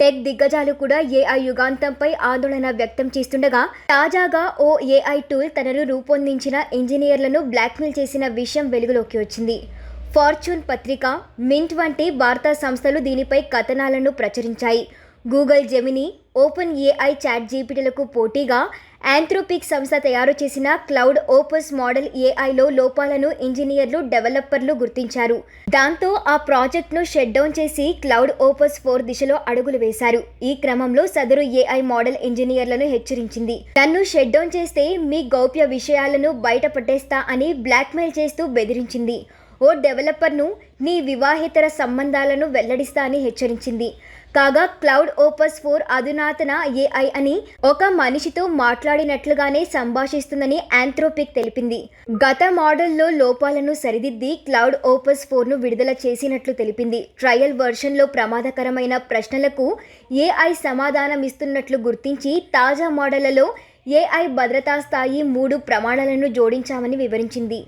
Tech దిగ్గజాలు కూడా AI యుగాంతంపై ఆందోళన వ్యక్తం చేస్తుండగా తాజాగా ఓ ఏఐ టూల్ తనను రూపొందించిన ఇంజనీర్లను బ్లాక్మెయిల్ చేసిన విషయం వెలుగులోకి వచ్చింది. ఫార్చ్యూన్ పత్రిక మింట్ వంటి వార్తా సంస్థలు దీనిపై కథనాలను ప్రచురించాయి. Google Gemini open AI chat జీపీటీలకు పోటీగా యాంథ్రోపిక్ సంస్థ తయారు చేసిన క్లౌడ్ ఓపస్ మోడల్ ఏఐలో లోపాలను ఇంజనీర్లు డెవలపర్లు గుర్తించారు. దాంతో ఆ ప్రాజెక్ట్ను షట్ డౌన్ చేసి క్లౌడ్ ఓపస్ ఫోర్ దిశలో అడుగులు వేశారు. ఈ క్రమంలో సదరు ఏఐ మోడల్ ఇంజనీర్లను హెచ్చరించింది. నన్ను షట్ డౌన్ చేస్తే మీ గౌప్య విషయాలను బయట పట్టేస్తా అని బ్లాక్మెయిల్ చేస్తూ బెదిరించింది. ఓ డెవలపర్ను నీ వివాహేతర సంబంధాలను వెల్లడిస్తా అని హెచ్చరించింది. కాగా క్లౌడ్ ఓపస్ ఫోర్ అధునాతన ఏఐ అని ఒక మనిషితో మాట్లాడినట్లుగానే సంభాషిస్తుందని ఆంథ్రోపిక్ తెలిపింది. గత మోడల్లో లోపాలను సరిదిద్ది క్లౌడ్ ఓపస్ ఫోర్ను విడుదల చేసినట్లు తెలిపింది. ట్రయల్ వెర్షన్లో ప్రమాదకరమైన ప్రశ్నలకు ఏఐ సమాధానం ఇస్తున్నట్లు గుర్తించి తాజా మోడళ్ళలో ఏఐ భద్రతా స్థాయి మూడు ప్రమాణాలను జోడించామని వివరించింది.